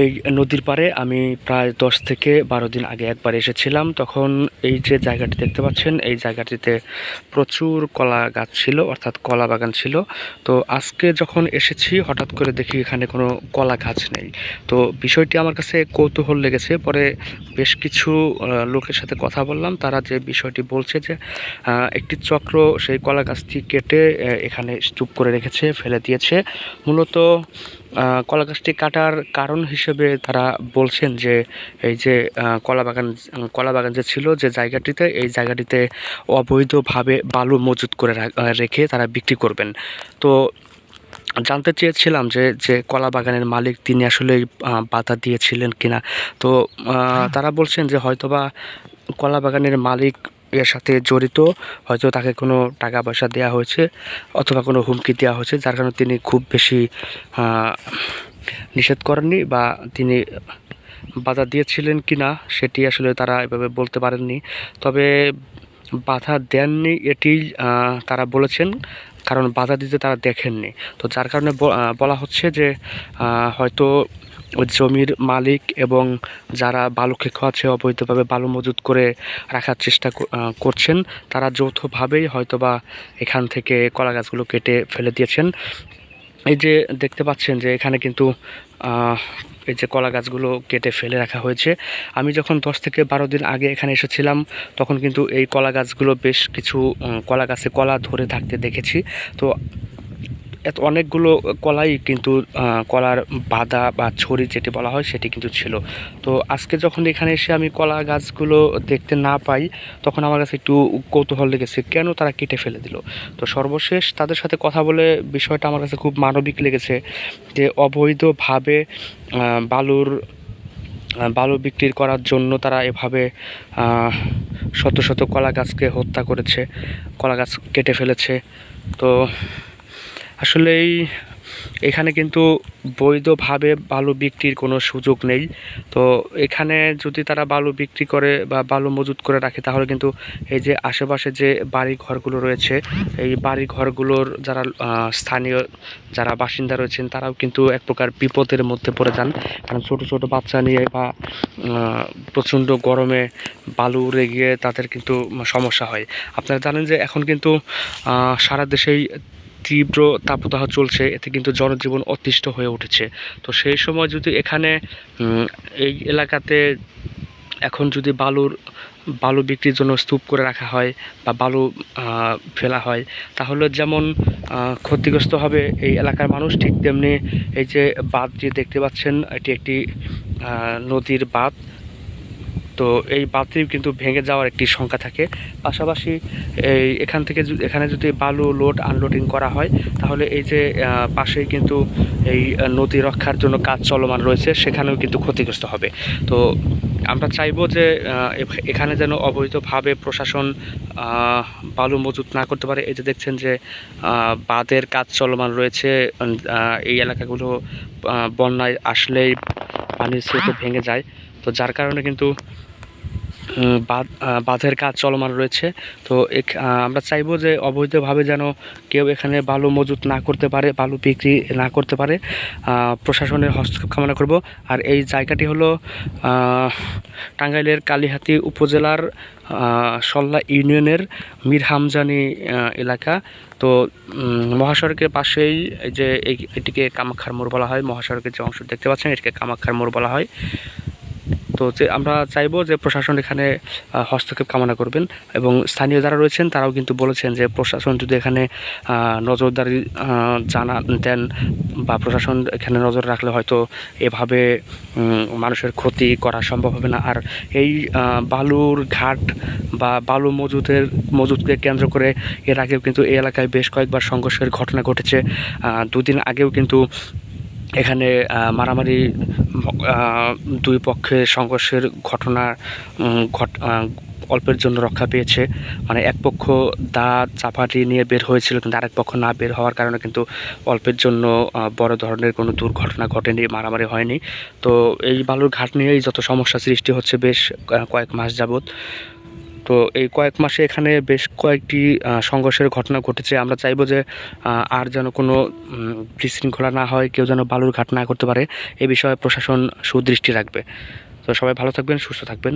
এই নদীর পাড়ে আমি প্রায় দশ থেকে বারো দিন আগে একবার এসেছিলাম। তখন এই যে জায়গাটি দেখতে পাচ্ছেন, এই জায়গাটিতে প্রচুর কলা গাছ ছিল, অর্থাৎ কলা বাগান ছিল। তো আজকে যখন এসেছি, হঠাৎ করে দেখি এখানে কোনো কলা গাছ নেই। তো বিষয়টি আমার কাছে কৌতূহল লেগেছে। পরে বেশ কিছু লোকের সাথে কথা বললাম। তারা যে বিষয়টি বলছে যে একটি চক্র সেই কলা গাছটি কেটে এখানে স্তূপ করে রেখেছে, ফেলে দিয়েছে। মূলত কলা গাছটি কাটার কারণ হিসেবে তারা বলছেন যে এই যে কলা বাগান কলা বাগান যে ছিল যে জায়গাটিতে, এই জায়গাটিতে অবৈধভাবে বালু মজুত করে রেখে তারা বিক্রি করবেন। তো জানতে চেয়েছিলাম যে যে কলা বাগানের মালিক তিনি আসলে বাধা দিয়েছিলেন কিনা। তো তারা বলছেন যে হয়তোবা কলা বাগানের মালিক এর সাথে জড়িত। হয়তো তাকে কোনো টাকা পয়সা দেওয়া হয়েছে অথবা কোনো হুমকি দেওয়া হয়েছে, যার কারণে তিনি খুব বেশি নিষেধ করেননি বা তিনি বাধা দিয়েছিলেন কি না সেটি আসলে তারা এভাবে বলতে পারেননি। তবে বাধা দেননি এটি তারা বলেছেন, কারণ বাধা দিতে তারা দেখেননি। তো যার কারণে বলা হচ্ছে যে হয়তো জমির মালিক এবং যারা বালু আছে, অবৈধভাবে বালু মজুত করে রাখার চেষ্টা করছেন, তারা যৌথভাবেই হয়তোবা এখান থেকে কলা গাছগুলো কেটে ফেলে দিয়েছেন। এই যে দেখতে পাচ্ছেন যে এখানে কিন্তু এই যে কলা গাছগুলো কেটে ফেলে রাখা হয়েছে। আমি যখন দশ থেকে বারো দিন আগে এখানে এসেছিলাম, তখন কিন্তু এই কলা গাছগুলো বেশ কিছু কলা গাছে কলা ধরে থাকতে দেখেছি। তো এত অনেকগুলো কলাই কিন্তু কলার বাদা বা ছড়ি যেটি বলা হয় সেটি কিন্তু ছিল। তো আজকে যখন এখানে এসে আমি কলা গাছগুলো দেখতে না পাই, তখন আমার কাছে একটু কৌতূহল লেগেছে, কেন তারা কেটে ফেলে দিল? তো সর্বশেষ তাদের সাথে কথা বলে বিষয়টা আমার কাছে খুব মানবিক লেগেছে যে, অবৈধভাবে বালুর বালু বিক্রি করার জন্য তারা এভাবে শত শত কলা গাছকে হত্যা করেছে, কলা গাছ কেটে ফেলেছে। তো আসলেই এখানে কিন্তু বৈধভাবে বালু বিক্রির কোনো সুযোগ নেই। তো এখানে যদি তারা বালু বিক্রি করে বা বালু মজুত করে রাখে, তাহলে কিন্তু এই যে আশেপাশে যে বাড়ি ঘরগুলো রয়েছে, এই বাড়ি ঘরগুলোর যারা স্থানীয় যারা বাসিন্দা রয়েছেন, তারাও কিন্তু এক প্রকার বিপদের মধ্যে পড়ে যান। কারণ ছোট ছোট বাচ্চা নিয়ে বা প্রচণ্ড গরমে বালু উড়ে গিয়ে তাদের কিন্তু সমস্যা হয়। আপনারা জানেন যে এখন কিন্তু সারা দেশেই তীব্র তাপদাহ চলছে, এতে কিন্তু জনজীবন অতিষ্ঠ হয়ে উঠেছে। তো সেই সময় যদি এখানে এই এলাকাতে এখন যদি বালুর, বালু বিক্রির জন্য স্তূপ করে রাখা হয় বা বালু ফেলা হয়, তাহলে যেমন ক্ষতিগ্রস্ত হবে এই এলাকার মানুষ, ঠিক তেমনি এই যে বাঁধ যে দেখতে পাচ্ছেন, এটি একটি নদীর বাঁধ। তো এই বাঁধটি কিন্তু ভেঙে যাওয়ার একটি সংখ্যা থাকে। পাশাপাশি এই এখান থেকে এখানে যদি বালু লোড আনলোডিং করা হয়, তাহলে এই যে পাশেই কিন্তু এই নদী রক্ষার জন্য কাজ চলমান রয়েছে, সেখানেও কিন্তু ক্ষতিগ্রস্ত হবে। তো আমরা চাইব যে এখানে যেন অবৈধভাবে প্রশাসন বালু মজুত না করতে পারে। এই যে দেখছেন যে বাঁধের কাজ চলমান রয়েছে এই এলাকাগুলো বন্যায় আসলেই পানির স্রোতে ভেঙে যায়। তো যার কারণে কিন্তু বাঁধ বাঁধের কাজ চলমান রয়েছে। তো আমরা চাইব যে অবৈধভাবে যেন কেউ এখানে বালু মজুত না করতে পারে, বালু বিক্রি না করতে পারে। প্রশাসনের হস্তক্ষেপ কামনা করব। আর এই জায়গাটি হলো টাঙ্গাইলের কালীহাতি উপজেলার সল্লা ইউনিয়নের মীর হামজানি এলাকা। তো মহাসড়কের পাশেই যে এটিকে কামাখ্যার মোড় বলা হয়। মহাসড়কের যে অংশ দেখতে পাচ্ছেন, এটিকে কামাখ্যার মোড় বলা হয়। তো যে আমরা চাইব যে প্রশাসন এখানে হস্তক্ষেপ কামনা করবেন এবং স্থানীয় যারা রয়েছেন তারাও কিন্তু বলেছেন যে প্রশাসন যদি এখানে নজরদারি জানা, দেন বা প্রশাসন এখানে নজর রাখলে হয়তো এভাবে মানুষের ক্ষতি করা সম্ভব হবে না। আর এই বালুর ঘাট বা বালু মজুদের মজুদকে কেন্দ্র করে এর আগেও কিন্তু এই এলাকায় বেশ কয়েকবার সংঘর্ষের ঘটনা ঘটেছে। দুদিন আগেও কিন্তু এখানে মারামারি দুই পক্ষের সংঘর্ষের ঘটনা ঘট অল্পের জন্য রক্ষা পেয়েছে। মানে এক পক্ষ দা চাপাটি নিয়ে বের হয়েছিল, কিন্তু আরেক পক্ষ না বের হওয়ার কারণে কিন্তু অল্পের জন্য বড় ধরনের কোনো দুর্ঘটনা ঘটেনি, মারামারি হয়নি। তো এই বালুর ঘাট নিয়েই যত সমস্যা সৃষ্টি হচ্ছে, বেশ কয়েক মাস যাবত তো এই কয়েক মাসে এখানে বেশ কয়েকটি সংঘর্ষের ঘটনা ঘটেছে। আমরা চাইব যে আর যেন কোনো বিশৃঙ্খলা না হয়, কেউ যেন বালুর ঘাট না করতে পারে। এ বিষয়ে প্রশাসন সুদৃষ্টি রাখবে। তো সবাই ভালো থাকবেন, সুস্থ থাকবেন।